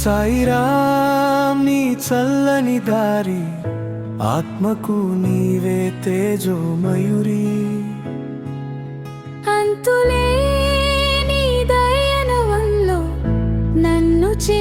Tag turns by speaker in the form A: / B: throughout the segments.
A: సాయిరాం నీ చల్లని దారి ఆత్మకు నీవే తేజో మయూరి అంతులే
B: అంతులేని దయనవంలో నన్ను
A: చే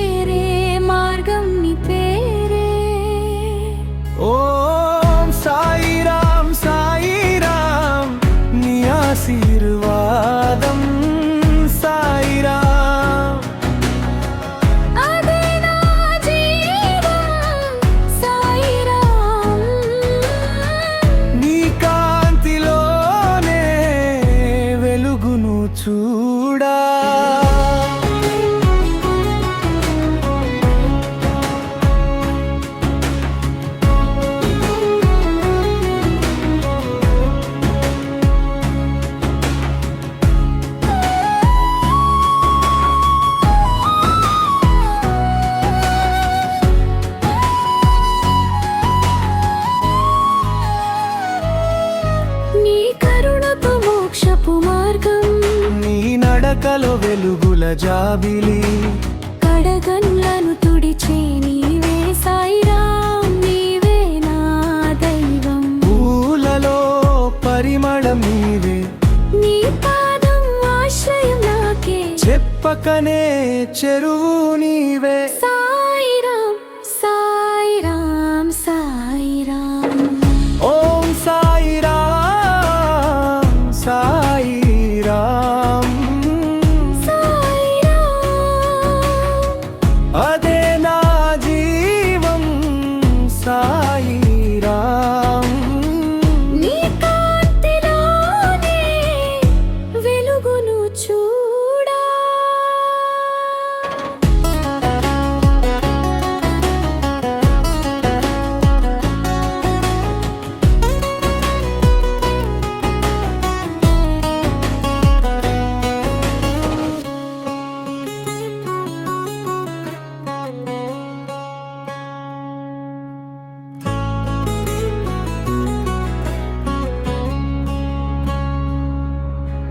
A: నడకలో వెలుగుల జాబిలి.
B: కడగన్లను తుడిచే నీవే సాయిరాం నీవే నా దైవం.
A: పూలలో పరిమళం నీవే.
B: నీ పాదం ఆశ్రయం నాకే.
A: చెప్పకనే చెరువు నీవే.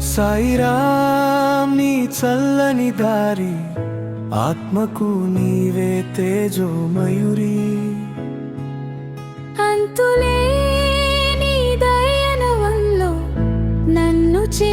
B: సాయిరాం
A: నీ చల్లని దారి ఆత్మకు నీవే తేజో మయూరి అంతులే
B: అంతులేని దయనవంలో నన్ను
A: చే